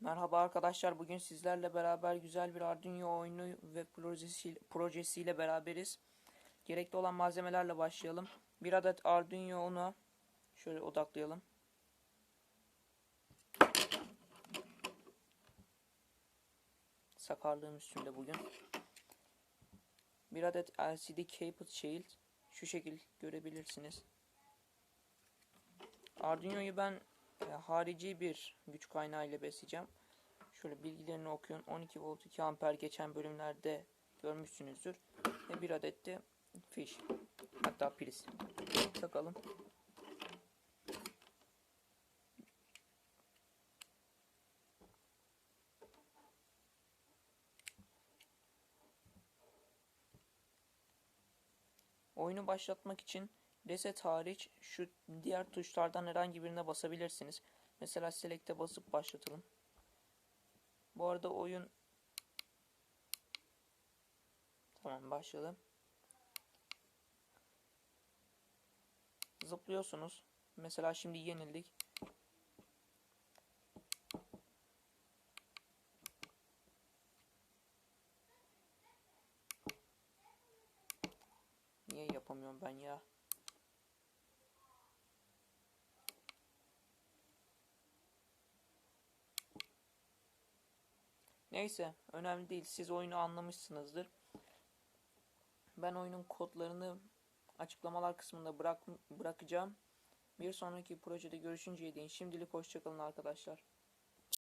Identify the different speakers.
Speaker 1: Merhaba arkadaşlar. Bugün sizlerle beraber güzel bir Arduino oyunu ve projesi, projesiyle beraberiz. Gerekli olan malzemelerle başlayalım. Bir adet Arduino onu şöyle odaklayalım. Sakarlığım üstünde bugün. Bir adet LCD Cable Shield şu şekil görebilirsiniz. Arduino'yu ben e, harici bir güç kaynağı ile besleyeceğim. Şöyle bilgilerini okuyun. 12 volt 2 amper geçen bölümlerde görmüşsünüzdür. Ve bir adet de fiş. Hatta priz. Takalım. Oyunu başlatmak için reset hariç şu diğer tuşlardan herhangi birine basabilirsiniz. Mesela select'e basıp başlatalım. Bu arada oyun Tamam başladı. Zıplıyorsunuz. Mesela şimdi yenildik. Niye yapamıyorum ben ya? Neyse, önemli değil. Siz oyunu anlamışsınızdır. Ben oyunun kodlarını açıklamalar kısmında bırak bırakacağım. Bir sonraki projede görüşünceye değin. Şimdilik hoşçakalın arkadaşlar.